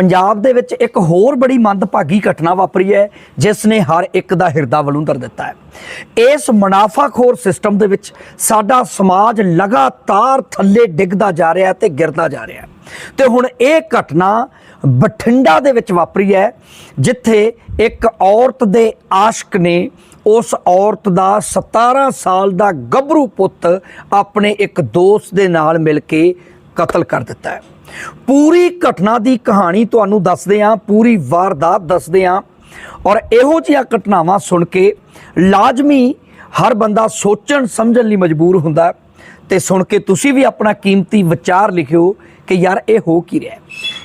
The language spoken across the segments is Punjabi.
ਪੰਜਾਬ ਦੇ ਵਿੱਚ ਇੱਕ ਹੋਰ ਬੜੀ ਮੰਦਭਾਗੀ ਘਟਨਾ ਵਾਪਰੀ ਹੈ, ਜਿਸ ਨੇ ਹਰ ਇੱਕ ਦਾ ਹਿਰਦਾ ਵਲੂੰਦਰ ਦਿੱਤਾ ਹੈ। ਇਸ ਮੁਨਾਫਾਖੋਰ ਸਿਸਟਮ ਦੇ ਵਿੱਚ ਸਾਡਾ ਸਮਾਜ ਲਗਾਤਾਰ ਥੱਲੇ ਡਿੱਗਦਾ ਜਾ ਰਿਹਾ ਹੈ ਤੇ ਗਿਰਦਾ ਜਾ ਰਿਹਾ ਹੈ। ਤੇ ਹੁਣ ਇਹ ਘਟਨਾ ਬਠਿੰਡਾ ਦੇ ਵਿੱਚ ਵਾਪਰੀ ਹੈ, ਜਿੱਥੇ ਇੱਕ ਔਰਤ ਦੇ ਆਸ਼ਕ ਨੇ ਉਸ ਔਰਤ ਦਾ 17 ਸਾਲ ਦਾ ਗੱਭਰੂ ਪੁੱਤ ਆਪਣੇ ਇੱਕ ਦੋਸਤ ਦੇ ਨਾਲ ਮਿਲ ਕੇ ਕਤਲ ਕਰ ਦਿੱਤਾ ਹੈ। ਪੂਰੀ ਘਟਨਾ ਦੀ ਕਹਾਣੀ ਤੁਹਾਨੂੰ ਦੱਸਦੇ ਹਾਂ, ਪੂਰੀ ਵਾਰਦਾਤ ਦੱਸਦੇ ਹਾਂ। ਔਰ ਇਹੋ ਜਿਹੀਆਂ ਘਟਨਾਵਾਂ ਸੁਣ ਕੇ ਲਾਜ਼ਮੀ ਹਰ ਬੰਦਾ ਸੋਚਣ ਸਮਝਣ ਲਈ ਮਜਬੂਰ ਹੁੰਦਾ ਹੈ। ਤੇ ਸੁਣ ਕੇ ਤੁਸੀਂ ਵੀ ਆਪਣਾ ਕੀਮਤੀ ਵਿਚਾਰ ਲਿਖਿਓ ਕਿ ਯਾਰ ਇਹ ਹੋ ਕੀ ਰਿਹਾ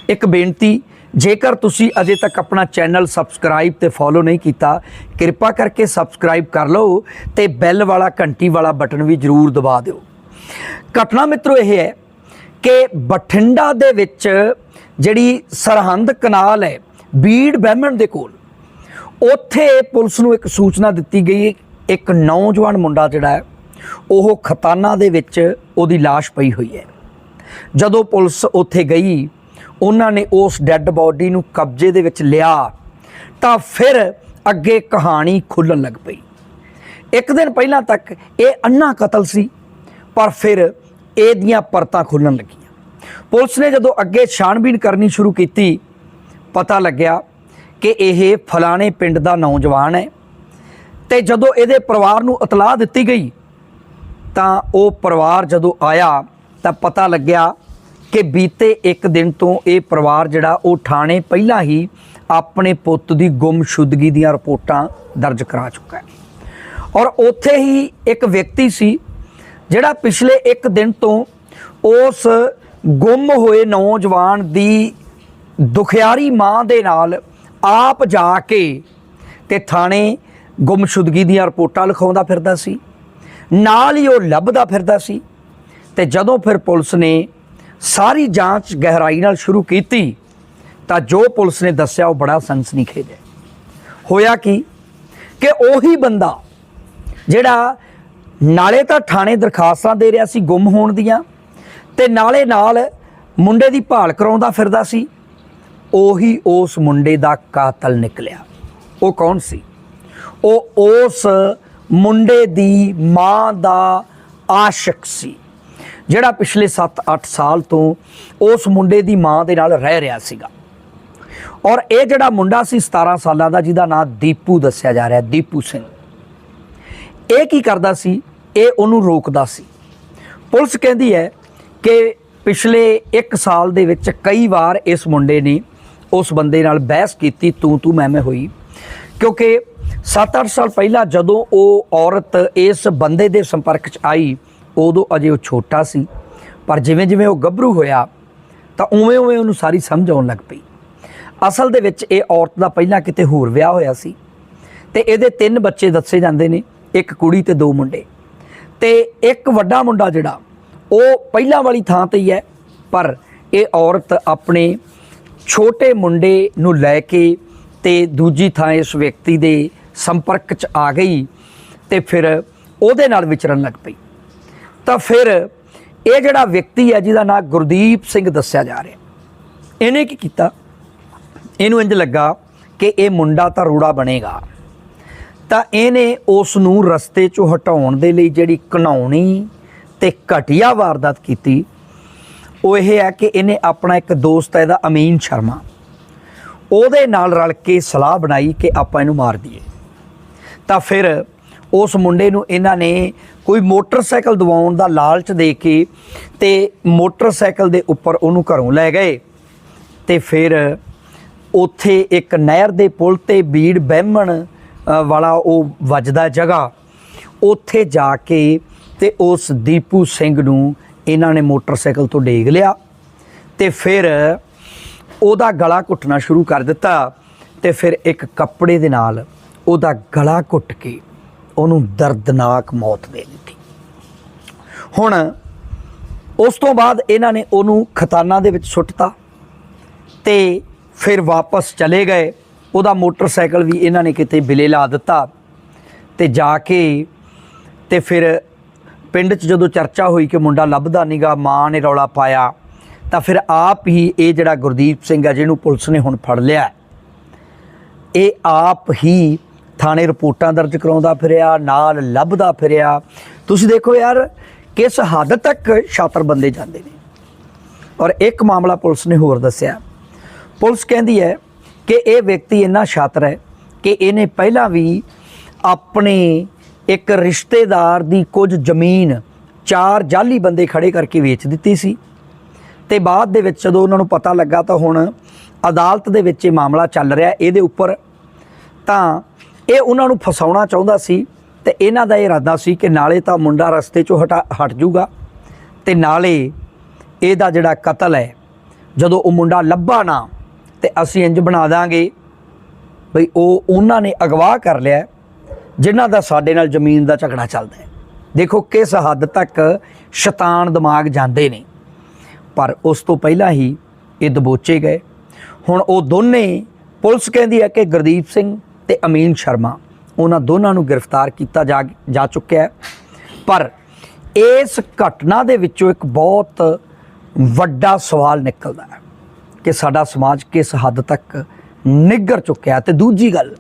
ਇੱਕ ਬੇਨਤੀ, ਜੇਕਰ ਤੁਸੀਂ ਅਜੇ ਤੱਕ ਆਪਣਾ ਚੈਨਲ ਸਬਸਕ੍ਰਾਈਬ ਤੇ ਫੋਲੋ ਨਹੀਂ ਕੀਤਾ, ਕਿਰਪਾ ਕਰਕੇ ਸਬਸਕ੍ਰਾਈਬ ਕਰ ਲਓ ਤੇ ਬੈਲ ਵਾਲਾ ਘੰਟੀ ਵਾਲਾ ਬਟਨ ਵੀ ਜ਼ਰੂਰ ਦਬਾ ਦਿਓ। ਘਟਨਾ ਮਿੱਤਰੋ ਇਹ ਹੈ ਕਿ ਬਠਿੰਡਾ ਦੇ ਵਿੱਚ ਜਿਹੜੀ ਸਰਹੰਦ ਕਨਾਲ ਹੈ, ਬੀੜ ਬਹਿਮਣ ਦੇ ਕੋਲ, ਉੱਥੇ ਪੁਲਿਸ ਨੂੰ ਇੱਕ ਸੂਚਨਾ ਦਿੱਤੀ ਗਈ ਇੱਕ ਨੌਜਵਾਨ ਮੁੰਡਾ ਜਿਹੜਾ ਹੈ, ਉਹ ਖਤਾਨਾ ਦੇ ਵਿੱਚ ਉਹਦੀ লাশ ਪਈ ਹੋਈ ਹੈ। ਜਦੋਂ ਪੁਲਿਸ ਉੱਥੇ ਗਈ, ਉਹਨਾਂ ਨੇ ਉਸ ਡੈੱਡ ਬਾਡੀ ਨੂੰ ਕਬਜ਼ੇ ਦੇ ਵਿੱਚ ਲਿਆ, ਤਾਂ ਫਿਰ ਅੱਗੇ ਕਹਾਣੀ ਖੁੱਲਣ ਲੱਗ ਪਈ। ਇੱਕ ਦਿਨ ਪਹਿਲਾਂ ਤੱਕ ਇਹ ਅੰਨਾ ਕਤਲ ਸੀ, ਪਰ ਫਿਰ ਇਹਦੀਆਂ ਪਰਤਾਂ ਖੁੱਲਣ ਲੱਗੀਆਂ। ਪੁਲਿਸ ਨੇ ਜਦੋਂ ਅੱਗੇ ਛਾਣਬੀਣ ਕਰਨੀ ਸ਼ੁਰੂ ਕੀਤੀ, ਪਤਾ ਲੱਗਿਆ ਕਿ ਇਹ ਫਲਾਣੇ ਪਿੰਡ ਦਾ ਨੌਜਵਾਨ ਹੈ ਤੇ ਜਦੋਂ ਇਹਦੇ ਪਰਿਵਾਰ ਨੂੰ ਇਤਲਾਹ ਦਿੱਤੀ ਗਈ, ਤਾਂ ਉਹ ਪਰਿਵਾਰ ਜਦੋਂ ਆਇਆ, ਤਾਂ ਪਤਾ ਲੱਗਿਆ ਕਿ ਬੀਤੇ ਇੱਕ ਦਿਨ ਤੋਂ ਇਹ ਪਰਿਵਾਰ ਜਿਹੜਾ, ਉਹ ਥਾਣੇ ਪਹਿਲਾਂ ਹੀ ਆਪਣੇ ਪੁੱਤ ਦੀ ਗੁੰਮਸ਼ੁਦਗੀ ਦੀਆਂ ਰਿਪੋਰਟਾਂ ਦਰਜ ਕਰਾ ਚੁੱਕਾ ਹੈ। ਔਰ ਉੱਥੇ ਹੀ ਇੱਕ ਵਿਅਕਤੀ ਸੀ, ਜਿਹੜਾ ਪਿਛਲੇ ਇੱਕ ਦਿਨ ਤੋਂ ਉਸ ਗੁੰਮ ਹੋਏ ਨੌਜਵਾਨ ਦੀ ਦੁਖਿਆਰੀ ਮਾਂ ਦੇ ਨਾਲ ਆਪ ਜਾ ਕੇ ਤੇ ਥਾਣੇ ਗੁੰਮਸ਼ੁਦਗੀ ਦੀਆਂ ਰਿਪੋਰਟਾਂ ਲਿਖਾਉਂਦਾ ਫਿਰਦਾ ਸੀ। ਨਾਲ ਹੀ ਉਹ ਲੱਭਦਾ ਫਿਰਦਾ ਸੀ ਤੇ ਜਦੋਂ ਫਿਰ ਪੁਲਿਸ ਨੇ ਸਾਰੀ ਜਾਂਚ ਗਹਿਰਾਈ ਨਾਲ ਸ਼ੁਰੂ ਕੀਤੀ ਤਾਂ ਜੋ ਪੁਲਿਸ ਨੇ ਦੱਸਿਆ ਉਹ ਬੜਾ ਸਨਸਨੀਖੇਜ ਹੈ। ਹੋਇਆ ਕੀ ਕਿ ਉਹੀ ਬੰਦਾ ਜਿਹੜਾ ਨਾਲੇ ਤਾਂ ਥਾਣੇ ਦਰਖਾਸਤਾਂ ਦੇ ਰਿਹਾ ਸੀ ਗੁੰਮ ਹੋਣ ਦੀਆਂ ਤੇ ਨਾਲੇ ਨਾਲ ਮੁੰਡੇ ਦੀ ਭਾਲ ਕਰਾਉਂਦਾ ਫਿਰਦਾ ਸੀ। ਉਹੀ ਉਸ ਮੁੰਡੇ ਦਾ ਕਾਤਲ ਨਿਕਲਿਆ। ਉਹ ਕੌਣ ਸੀ? ਉਹ ਉਸ ਮੁੰਡੇ ਦੀ ਮਾਂ ਦਾ ਆਸ਼ਿਕ ਸੀ, ਜਿਹੜਾ ਪਿਛਲੇ 7-8 ਸਾਲ ਤੋਂ ਉਸ ਮੁੰਡੇ ਦੀ ਮਾਂ ਦੇ ਨਾਲ ਰਹਿ ਰਿਹਾ ਸੀਗਾ। ਔਰ ਇਹ ਜਿਹੜਾ ਮੁੰਡਾ ਸੀ 17 ਸਾਲਾਂ ਦਾ, ਜਿਹਦਾ ਨਾਮ ਦੀਪੂ ਦੱਸਿਆ ਜਾ ਰਿਹਾ, ਦੀਪੂ ਸਿੰਘ। ਇਹ ਕੀ ਕਰਦਾ ਸੀ? ਇਹ ਉਹਨੂੰ ਰੋਕਦਾ ਸੀ। ਪੁਲਿਸ ਕਹਿੰਦੀ ਹੈ ਕਿ ਪਿਛਲੇ 1 ਸਾਲ ਦੇ ਵਿੱਚ ਕਈ ਵਾਰ ਇਸ ਮੁੰਡੇ ਨੇ ਉਸ ਬੰਦੇ ਨਾਲ ਬਹਿਸ ਕੀਤੀ, ਤੂੰ ਤੂੰ ਮੈਂ ਮੈਂ ਹੋਈ। ਕਿਉਂਕਿ 7-8 ਸਾਲ ਪਹਿਲਾਂ ਜਦੋਂ ਉਹ ਔਰਤ ਇਸ ਬੰਦੇ ਦੇ ਸੰਪਰਕ 'ਚ ਆਈ, ਉਦੋਂ ਅਜੇ ਉਹ ਛੋਟਾ ਸੀ। ਪਰ ਜਿਵੇਂ ਜਿਵੇਂ ਉਹ ਗੱਭਰੂ ਹੋਇਆ, ਤਾਂ ਉਵੇਂ ਉਵੇਂ ਉਹਨੂੰ ਸਾਰੀ ਸਮਝ ਆਉਣ ਲੱਗ ਪਈ। ਅਸਲ ਦੇ ਵਿੱਚ ਇਹ ਔਰਤ ਦਾ ਪਹਿਲਾਂ ਕਿਤੇ ਹੋਰ ਵਿਆਹ ਹੋਇਆ ਸੀ। ਤੇ ਇਹਦੇ ਤਿੰਨ ਬੱਚੇ ਦੱਸੇ ਜਾਂਦੇ ਨੇ, ਇੱਕ ਕੁੜੀ ਤੇ ਦੋ ਮੁੰਡੇ। ਤੇ ਇੱਕ ਵੱਡਾ ਮੁੰਡਾ ਜਿਹੜਾ ਉਹ ਪਹਿਲਾਂ ਵਾਲੀ ਥਾਂ ਤੇ ਹੀ ਹੈ, ਪਰ ਇਹ ਔਰਤ ਆਪਣੇ ਛੋਟੇ ਮੁੰਡੇ ਨੂੰ ਲੈ ਕੇ ਤੇ ਦੂਜੀ ਥਾਂ ਇਸ ਵਿਅਕਤੀ ਦੇ ਸੰਪਰਕ 'ਚ ਆ ਗਈ ਤੇ ਫਿਰ ਉਹਦੇ ਨਾਲ ਵਿਚਰਨ ਲੱਗ ਪਈ। ਤਾਂ ਫਿਰ ਇਹ ਜਿਹੜਾ ਵਿਅਕਤੀ ਹੈ, ਜਿਹਦਾ ਨਾਮ ਗੁਰਦੀਪ ਸਿੰਘ ਦੱਸਿਆ ਜਾ ਰਿਹਾ। ਇਹਨੇ ਕੀ ਕੀਤਾ? ਇਹਨੂੰ ਇੰਜ ਲੱਗਾ ਕਿ ਇਹ ਮੁੰਡਾ ਤਾਂ ਰੋੜਾ ਬਣੇਗਾ। ਤਾਂ ਇਹਨੇ ਉਸ ਨੂੰ ਰਸਤੇ 'ਚੋਂ ਹਟਾਉਣ ਦੇ ਲਈ ਜਿਹੜੀ ਘਨਾਉਣੀ ਤੇ ਘਟੀਆ ਵਾਰਦਾਤ ਕੀਤੀ, ਉਹ ਇਹ ਹੈ ਕਿ ਇਹਨੇ ਆਪਣਾ ਇੱਕ ਦੋਸਤ ਹੈ ਇਹਦਾ ਅਮੀਨ ਸ਼ਰਮਾ। ਉਹਦੇ ਨਾਲ ਰਲ ਕੇ ਸਲਾਹ ਬਣਾਈ ਕਿ ਆਪਾਂ ਇਹਨੂੰ ਮਾਰ ਦਈਏ। ਤਾਂ ਫਿਰ ਉਸ ਮੁੰਡੇ ਨੂੰ ਇਹਨਾਂ ਨੇ ਕੋਈ ਮੋਟਰਸਾਈਕਲ ਦਿਵਾਉਣ ਦਾ ਲਾਲਚ ਦੇ ਕੇ ਤੇ ਮੋਟਰਸਾਈਕਲ ਦੇ ਉੱਪਰ ਉਹਨੂੰ ਘਰੋਂ ਲੈ ਗਏ ਤੇ ਫਿਰ ਉੱਥੇ ਇੱਕ ਨਹਿਰ ਦੇ ਪੁਲ ਤੇ ਬੀੜ ਬਹਿਮਣ ਵਾਲਾ ਉਹ ਵੱਜਦਾ ਜਗ੍ਹਾ, ਉੱਥੇ ਜਾ ਕੇ ਤੇ ਉਸ ਦੀਪੂ ਸਿੰਘ ਨੂੰ ਇਹਨਾਂ ਨੇ ਮੋਟਰਸਾਈਕਲ ਤੋਂ ਡੇਗ ਲਿਆ ਤੇ ਫਿਰ ਉਹਦਾ ਗਲਾ ਘੁੱਟਣਾ ਸ਼ੁਰੂ ਕਰ ਦਿੱਤਾ ਤੇ ਫਿਰ ਇੱਕ ਕੱਪੜੇ ਦੇ ਨਾਲ ਉਹਦਾ ਗਲਾ ਘੁੱਟ ਕੇ ਉਹਨੂੰ ਦਰਦਨਾਕ ਮੌਤ ਦੇ ਦਿੱਤੀ। ਹੁਣ ਉਸ ਤੋਂ ਬਾਅਦ ਇਹਨਾਂ ਨੇ ਉਹਨੂੰ ਖਤਾਨਾ ਦੇ ਵਿੱਚ ਸੁੱਟਤਾ ਤੇ ਫਿਰ ਵਾਪਸ ਚਲੇ ਗਏ। ਉਹਦਾ ਮੋਟਰਸਾਈਕਲ ਵੀ ਇਹਨਾਂ ਨੇ ਕਿਤੇ ਬਿਲੇ ਲਾ ਦਿੱਤਾ ਤੇ ਜਾ ਕੇ ਤੇ ਫਿਰ ਪਿੰਡ 'ਚ ਜਦੋਂ ਚਰਚਾ ਹੋਈ ਕਿ ਮੁੰਡਾ ਲੱਭਦਾ ਨੀਗਾ ਮਾਂ ਨੇ ਰੌਲਾ ਪਾਇਆ, ਤਾਂ ਫਿਰ ਆਪ ਹੀ ਇਹ ਜਿਹੜਾ ਗੁਰਦੀਪ ਸਿੰਘ ਹੈ ਜਿਹਨੂੰ ਪੁਲਿਸ ਨੇ ਹੁਣ ਫੜ ਲਿਆ, ਇਹ ਆਪ ਹੀ ਥਾਣੇ ਰਿਪੋਰਟਾਂ ਦਰਜ ਕਰਾਉਂਦਾ ਫਿਰਿਆ, ਨਾਲ ਲੱਭਦਾ ਫਿਰਿਆ। ਤੁਸੀਂ ਦੇਖੋ ਯਾਰ, ਕਿਸ ਹੱਦ ਤੱਕ ਛਾਤਰ ਬੰਦੇ ਜਾਂਦੇ ਨੇ। ਔਰ ਇੱਕ ਮਾਮਲਾ ਪੁਲਿਸ ਨੇ ਹੋਰ ਦੱਸਿਆ। ਪੁਲਿਸ ਕਹਿੰਦੀ ਹੈ ਕਿ ਇਹ ਵਿਅਕਤੀ ਇੰਨਾ ਛਾਤਰ ਹੈ ਕਿ ਇਹਨੇ ਪਹਿਲਾਂ ਵੀ ਆਪਣੇ ਇੱਕ ਰਿਸ਼ਤੇਦਾਰ ਦੀ ਕੁਝ ਜ਼ਮੀਨ ਚਾਰ ਜਾਲੀ ਬੰਦੇ ਖੜੇ ਕਰਕੇ ਵੇਚ ਦਿੱਤੀ ਸੀ ਤੇ ਬਾਅਦ ਦੇ ਵਿੱਚ ਜਦੋਂ ਉਹਨਾਂ ਨੂੰ ਪਤਾ ਲੱਗਾ ਤਾਂ ਹੁਣ ਅਦਾਲਤ ਦੇ ਵਿੱਚ ਇਹ ਮਾਮਲਾ ਚੱਲ ਰਿਹਾ ਇਹਦੇ ਉੱਪਰ, ਤਾਂ ਇਹ ਉਹਨਾਂ ਨੂੰ ਫਸਾਉਣਾ ਚਾਹੁੰਦਾ ਸੀ ਤੇ ਇਹਨਾਂ ਦਾ ਇਹ ਇਰਾਦਾ ਸੀ ਕਿ ਨਾਲੇ ਤਾਂ ਮੁੰਡਾ ਰਸਤੇ 'ਚੋਂ ਹਟਾ, ਹਟ ਜਾਊਗਾ ਤੇ ਨਾਲੇ ਇਹਦਾ ਜਿਹੜਾ ਕਤਲ ਹੈ, ਜਦੋਂ ਉਹ ਮੁੰਡਾ ਲੱਭਾ ਨਾ ਤੇ ਅਸੀਂ ਇੰਜ ਬਣਾ ਦਾਂਗੇ ਬਈ ਉਹ ਉਹਨਾਂ ਨੇ ਅਗਵਾ ਕਰ ਲਿਆ ਜਿਨ੍ਹਾਂ ਦਾ ਸਾਡੇ ਨਾਲ ਜ਼ਮੀਨ ਦਾ ਝਗੜਾ ਚੱਲਦਾ ਹੈ। ਦੇਖੋ, ਕਿਸ ਹੱਦ ਤੱਕ ਸ਼ੈਤਾਨ ਦਿਮਾਗ ਜਾਂਦੇ ਨੇ। ਪਰ ਉਸ ਤੋਂ ਪਹਿਲਾਂ ਹੀ ਇਹ ਦਬੋਚੇ ਗਏ। ਹੁਣ ਉਹ ਦੋਨੇ, ਪੁਲਿਸ ਕਹਿੰਦੀ ਹੈ ਕਿ ਗੁਰਦੀਪ ਸਿੰਘ ਤੇ ਅਮੀਨ ਸ਼ਰਮਾ, ਉਹਨਾਂ ਦੋਨਾਂ ਨੂੰ ਗ੍ਰਿਫਤਾਰ ਕੀਤਾ ਜਾ ਜਾ ਚੁੱਕਿਆ ਹੈ। ਪਰ ਇਸ ਘਟਨਾ ਦੇ ਵਿੱਚੋਂ ਇੱਕ ਬਹੁਤ ਵੱਡਾ ਸਵਾਲ ਨਿਕਲਦਾ ਹੈ ਕਿ ਸਾਡਾ ਸਮਾਜ ਕਿਸ ਹੱਦ ਤੱਕ ਨਿੱਗਰ ਚੁੱਕਿਆ ਤੇ ਦੂਜੀ ਗੱਲ,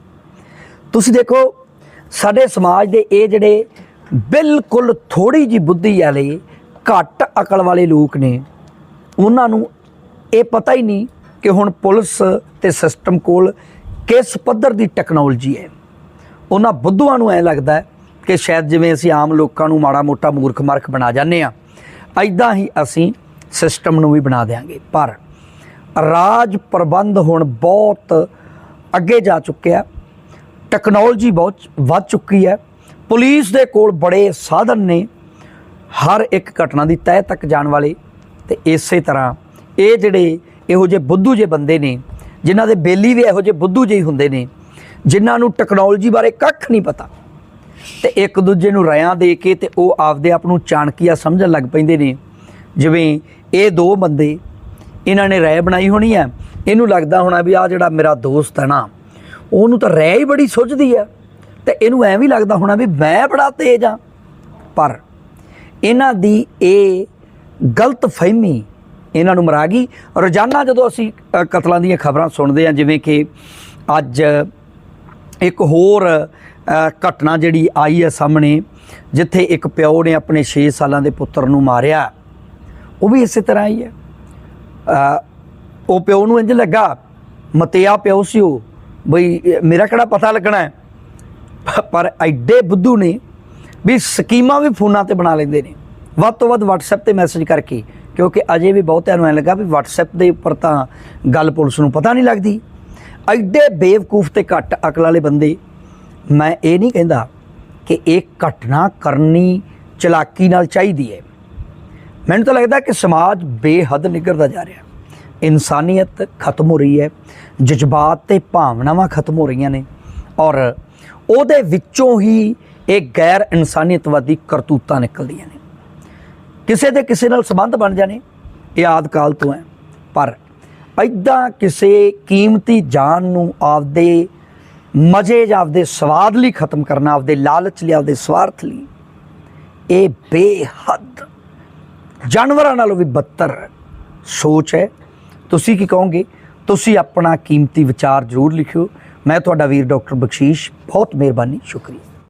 ਤੁਸੀਂ ਦੇਖੋ ਸਾਡੇ ਸਮਾਜ ਦੇ ਇਹ ਜਿਹੜੇ ਬਿਲਕੁਲ ਥੋੜੀ ਜੀ ਬੁੱਧੀ ਵਾਲੇ, ਘੱਟ ਅਕਲ ਵਾਲੇ ਲੋਕ ਨੇ, ਉਹਨਾਂ ਨੂੰ ਇਹ ਪਤਾ ਹੀ ਨਹੀਂ ਕਿ ਹੁਣ ਪੁਲਿਸ ਤੇ ਸਿਸਟਮ ਕੋਲ ਕਿਸ ਪੱਧਰ ਦੀ ਟੈਕਨੋਲੋਜੀ ਹੈ। ਉਹਨਾਂ ਬੁੱਧੂਆਂ ਨੂੰ ਐ ਲੱਗਦਾ ਕਿ ਸ਼ਾਇਦ ਜਿਵੇਂ ਅਸੀਂ ਆਮ ਲੋਕਾਂ ਨੂੰ ਮਾੜਾ ਮੋਟਾ ਮੂਰਖ ਮਰਖ ਬਣਾ ਜਾਂਦੇ ਆ ਐਦਾਂ ਹੀ ਅਸੀਂ ਸਿਸਟਮ ਨੂੰ ਵੀ ਬਣਾ ਦੇਾਂਗੇ ਪਰ ਰਾਜ ਪ੍ਰਬੰਧ ਹੁਣ ਬਹੁਤ ਅੱਗੇ ਜਾ ਚੁੱਕਿਆ ਟੈਕਨੋਲੋਜੀ ਬਹੁਤ ਵੱਧ ਚੁੱਕੀ ਹੈ। ਪੁਲਿਸ ਦੇ ਕੋਲ ਬੜੇ ਸਾਧਨ ਨੇ। ਹਰ ਇੱਕ ਘਟਨਾ ਦੀ ਤਹਿ ਤੱਕ ਜਾਣ ਵਾਲੇ ਤੇ ਇਸੇ ਤਰ੍ਹਾਂ ਇਹ ਜਿਹੜੇ ਇਹੋ ਜਿਹੇ ਬੁੱਧੂ ਜੇ ਬੰਦੇ ਨੇ, ਜਿਨ੍ਹਾਂ ਦੇ ਬੇਲੀ ਵੀ ਇਹੋ ਜਿਹੇ ਬੁੱਧੂ ਜਿਹੇ ਹੁੰਦੇ ਨੇ, ਜਿਨ੍ਹਾਂ ਨੂੰ ਟੈਕਨੋਲੋਜੀ ਬਾਰੇ ਕੱਖ ਨਹੀਂ ਪਤਾ। ਤੇ ਇੱਕ ਦੂਜੇ ਨੂੰ ਰਿਆਂ ਦੇ ਕੇ ਤੇ ਉਹ ਆਪਦੇ ਆਪ ਨੂੰ ਚਾਣਕੀਆ ਸਮਝਣ ਲੱਗ ਪੈਂਦੇ ਨੇ। ਜਿਵੇਂ ਇਹ ਦੋ ਬੰਦੇ, ਇਹਨਾਂ ਨੇ ਰਾਇ ਬਣਾਈ ਹੋਣੀ ਹੈ। ਇਹਨੂੰ ਲੱਗਦਾ ਹੋਣਾ ਵੀ ਆ ਜਿਹੜਾ ਮੇਰਾ ਦੋਸਤ ਹੈ ਨਾ ਉਹਨੂੰ ਤਾਂ ਰਹਿ ਹੀ ਬੜੀ ਸੁੱਝਦੀ ਆ। ਤੇ ਇਹਨੂੰ ਐਂ ਵੀ ਲੱਗਦਾ ਹੋਣਾ ਵੀ ਮੈਂ ਬੜਾ ਤੇਜ਼ ਆ। ਪਰ ਇਹਨਾਂ ਦੀ ਇਹ ਗਲਤ ਫਹਿਮੀ ਇਹਨਾਂ ਨੂੰ ਮਰਾ ਗਈ। ਰੋਜ਼ਾਨਾ ਜਦੋਂ ਅਸੀਂ ਕਤਲਾਂ ਦੀਆਂ ਖਬਰਾਂ ਸੁਣਦੇ ਹਾਂ, ਜਿਵੇਂ ਕਿ ਅੱਜ ਇੱਕ ਹੋਰ ਘਟਨਾ ਜਿਹੜੀ ਆਈ ਹੈ ਸਾਹਮਣੇ, ਜਿੱਥੇ ਇੱਕ ਪਿਓ ਨੇ ਆਪਣੇ 6 ਸਾਲਾਂ ਦੇ ਪੁੱਤਰ ਨੂੰ ਮਾਰਿਆ, ਉਹ ਵੀ ਇਸੇ ਤਰ੍ਹਾਂ ਹੀ ਹੈ ਉਹ ਪਿਓ ਨੂੰ ਇੰਜ ਲੱਗਾ, ਮਤਿਆ ਪਿਓ ਸੀ ਉਹ। ਬਈ, ਮੇਰਾ ਕਿਹੜਾ ਪਤਾ ਲੱਗਣਾ ਹੈ? ਪਰ ਐਡੇ ਬੁੱਧੂ ਨੇ ਵੀ ਸਕੀਮਾਂ ਵੀ ਫੋਨਾਂ ਤੇ ਬਣਾ ਲੈਂਦੇ ਨੇ। ਵੱਧ ਤੋਂ ਵੱਧ WhatsApp ਤੇ ਮੈਸੇਜ ਕਰਕੇ, ਕਿਉਂਕਿ ਅਜੇ ਵੀ ਬਹੁਤਿਆਂ ਨੂੰ ਐ ਲੱਗਾ ਵੀ WhatsApp ਦੇ ਉੱਪਰ ਤਾਂ ਗੱਲ ਪੁਲਿਸ ਨੂੰ ਪਤਾ ਨਹੀਂ ਲੱਗਦੀ। ਐਡੇ ਬੇਵਕੂਫ ਤੇ ਘੱਟ ਅਕਲ ਵਾਲੇ ਬੰਦੇ, ਮੈਂ ਇਹ ਨਹੀਂ ਕਹਿੰਦਾ ਕਿ ਇਹ ਘਟਨਾ ਕਰਨੀ ਚਲਾਕੀ ਨਾਲ ਚਾਹੀਦੀ ਹੈ। ਮੈਨੂੰ ਤਾਂ ਲੱਗਦਾ ਕਿ ਸਮਾਜ ਬੇਹੱਦ ਨਿਗਰਦਾ ਜਾ ਰਿਹਾ। ਇਨਸਾਨੀਅਤ ਖਤਮ ਹੋ ਰਹੀ ਹੈ, ਜਜ਼ਬਾਤ ਤੇ ਭਾਵਨਾਵਾਂ ਖਤਮ ਹੋ ਰਹੀਆਂ ਨੇ ਔਰ ਉਹਦੇ ਵਿੱਚੋਂ ਹੀ ਇਹ ਗੈਰ ਇਨਸਾਨੀਅਤਵਾਦੀ ਕਰਤੂਤਾਂ ਨਿਕਲਦੀਆਂ ਨੇ। ਕਿਸੇ ਦੇ ਕਿਸੇ ਨਾਲ ਸੰਬੰਧ ਬਣ ਜਾਣੇ, ਇਹ ਆਦ ਕਾਲ ਤੋਂ ਹੈ, ਪਰ ਐਦਾਂ ਕਿਸੇ ਕੀਮਤੀ ਜਾਨ ਨੂੰ ਆਪਦੇ ਮਜ਼ੇ ਜਾਂ ਆਪਦੇ ਸਵਾਦ ਲਈ ਖਤਮ ਕਰਨਾ, ਆਪਦੇ ਲਾਲਚ ਲਈ, ਆਪਦੇ ਸਵਾਰਥ ਲਈ, ਇਹ ਬੇਹੱਦ ਜਾਨਵਰਾਂ ਨਾਲੋਂ ਵੀ ਬੱਤਰ ਸੋਚ ਹੈ। ਤੁਸੀਂ ਕੀ ਕਹੋਗੇ? ਤੁਸੀਂ ਆਪਣਾ ਕੀਮਤੀ ਵਿਚਾਰ ਜ਼ਰੂਰ ਲਿਖਿਓ। ਮੈਂ ਤੁਹਾਡਾ ਵੀਰ ਡਾਕਟਰ ਬਖਸ਼ੀਸ਼। ਬਹੁਤ ਮਿਹਰਬਾਨੀ। ਸ਼ੁਕਰੀਆ।